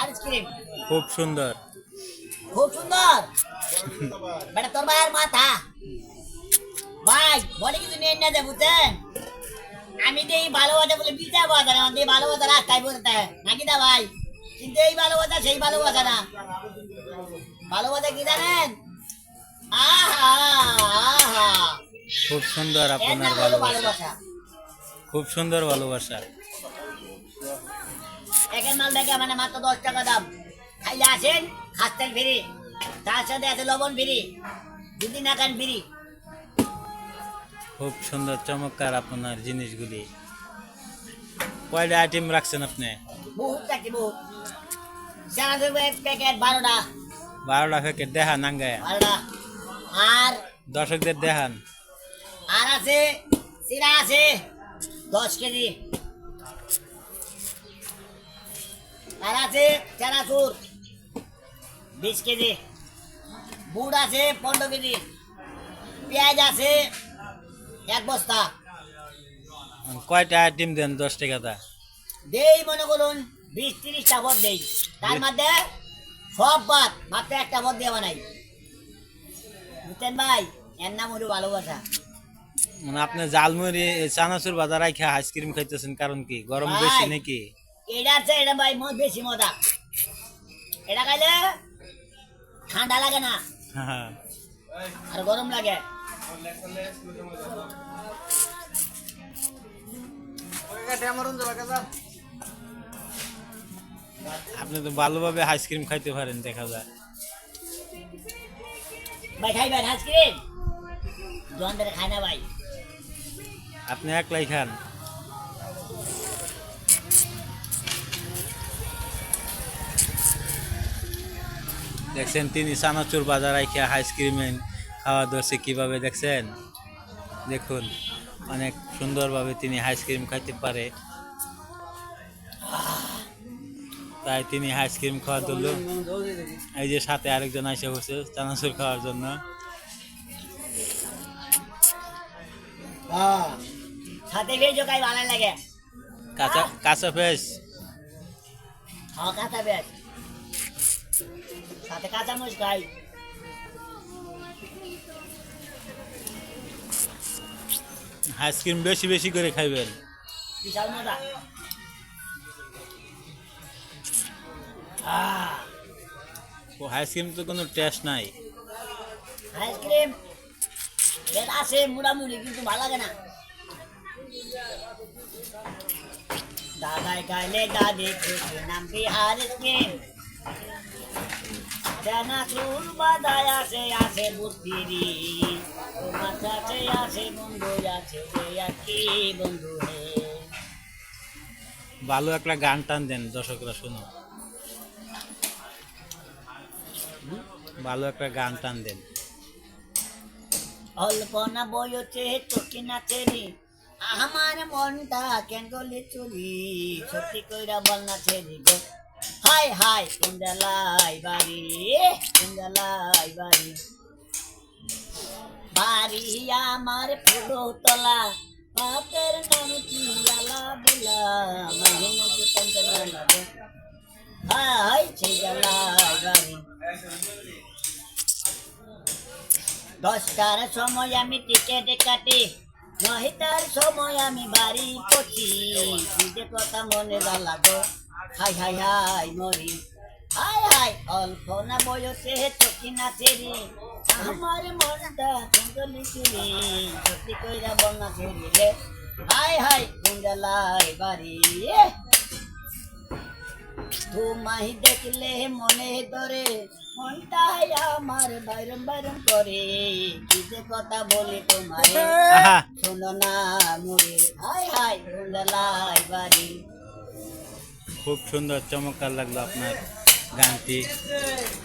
Ice cream খুব সুন্দর। খুব সুন্দর। বেটা তোর ভাইয়ের মাথা। ভাই বলে কিছু নিয়ে না বুঝছেন? আমি তো এই ভালোবাসা বলে বিচা বাজার আমাদের এই ভালোবাসা রাস্তায় বলতে নাকি দা ভাই? কিন্তু এই ভালোবাসা সেই ভালোবাসা না। ভালোবাসা কি জানেন? আহা আহা। খুব সুন্দর আপনার ভালোবাসা। খুব সুন্দর ভালোবাসা। একের মাল দেখে মানে মাত্র দশ টাকা দাম। খাইলে আসেন খাস্তেল ফ্রি। তার সাথে আছে লবণ ফ্রি। যদি না খান ফ্রি খুব সুন্দর চমৎকার আপনার জিনিসগুলি। কয়টা আইটেম রাখছেন আপনি? বহুত থাকছে বহুত। চানাচুর প্যাকেট বারোটা। বারোটা প্যাকেট দেখান আঙ্গায়। বারোটা। আর দর্শকদের দেখান। আর আছে চিরা আছে দশ কেজি। আর আছে চানাচুর বিশ কেজি। বুট আছে পনেরো কেজি। পেঁয়াজ আছে এক বস্তা। কয়টা আইটেম দেন দশ টাকাটা দেই মনে করুন বিশ তিরিশটা ভোট দেই। তার মধ্যে সব বাদ মাত্র একটা ভোট দিয়ে বানাই। বুঝছেন ভাই? এর নাম হলো ভালোবাসা। মানে আপনি জালমুড়ি চানাচুর বাজার রাখা আইসক্রিম খাইতেছেন কারণ কি? গরম। বেশি নাকি? এটা আছে এটা ভাই বেশি মজা এটা খাইলে ঠান্ডা লাগে না। হ্যাঁ। আর গরম লাগে। আপনি তো ভালোভাবে আইসক্রিম খাইতে পারেন দেখা যায়। ভাই খাইবেন আইসক্রিম জন ধরে খায় না ভাই। আপনি একলাই খান? দেখছেন তিনি চানাচুর বাজার রাখা আইসক্রিম খাওয়া ধরছে কীভাবে দেখছেন? দেখুন অনেক সুন্দরভাবে তিনি আইসক্রিম খাইতে পারে। তাই তিনি আইসক্রিম খাওয়া ধরল। এই যে সাথে আরেকজন এসে বসে চানাচুর খাওয়ার জন্য। কাঁচা কাঁচা ফেস? কাঁচা বেশ সাথে কাঁচা মরিচ খাই আইসক্রিম বেশি বেশি করে খাইবেন। বিশাল মজা। ও আইসক্রিম তো কোনো টেস্ট নাই। আইসক্রিম এটা আছে মুড়ামুড়ি কিন্তু ভালো লাগে না। দাদাই খাইলে দাদি নাম বিহার আইসক্রিম জানা চুল বাদায় আছে আছে বুদ্ধিরি তোমার কাছে আছে বন্ধু আছে কি বন্ধু হে। ভালো একটা গান টান দেন দর্শকরা শুনো ভালো একটা গান টান দেন। অল্পনা বয়সে চোখে নাচেনি আমার মনটা কেন চুরি? সত্যি কইরা বল না হাই হাই কুন্ডালাই বাড়ি কুন্ডালাই বাড়ি। বাড়ি আমার ফুলো তলা বাপের নাম কি আলা বুলা মহিনা কি তন্তনা লাগে। হাই ছেড়ালাই বাড়ি। দশটার সময় আমি টিকেট কাটি, নয়টার সময় আমি বাড়ি যে কথা মনে লাগো। হাই হাই হাই মরি। হাই হাই অল্প না বয়সে চকি না ছেড়ি আমার মনটা চন্দলি চুরি। সত্যি কইরা বন্যা ছেড়ি রে হাই হাই কুঞ্জালাই বাড়ি। তোমায় দেখলে মনে ধরে মনটাই আমার বাইরম বাইরম করে। কি যে কথা বলে তোমারে শোনো না মোরে হাই হাই কুন্ডলাই বাড়ি। খুব সুন্দর চমৎকার লাগল আপনার গানটি।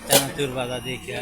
চানাচুর বাজা দেখে।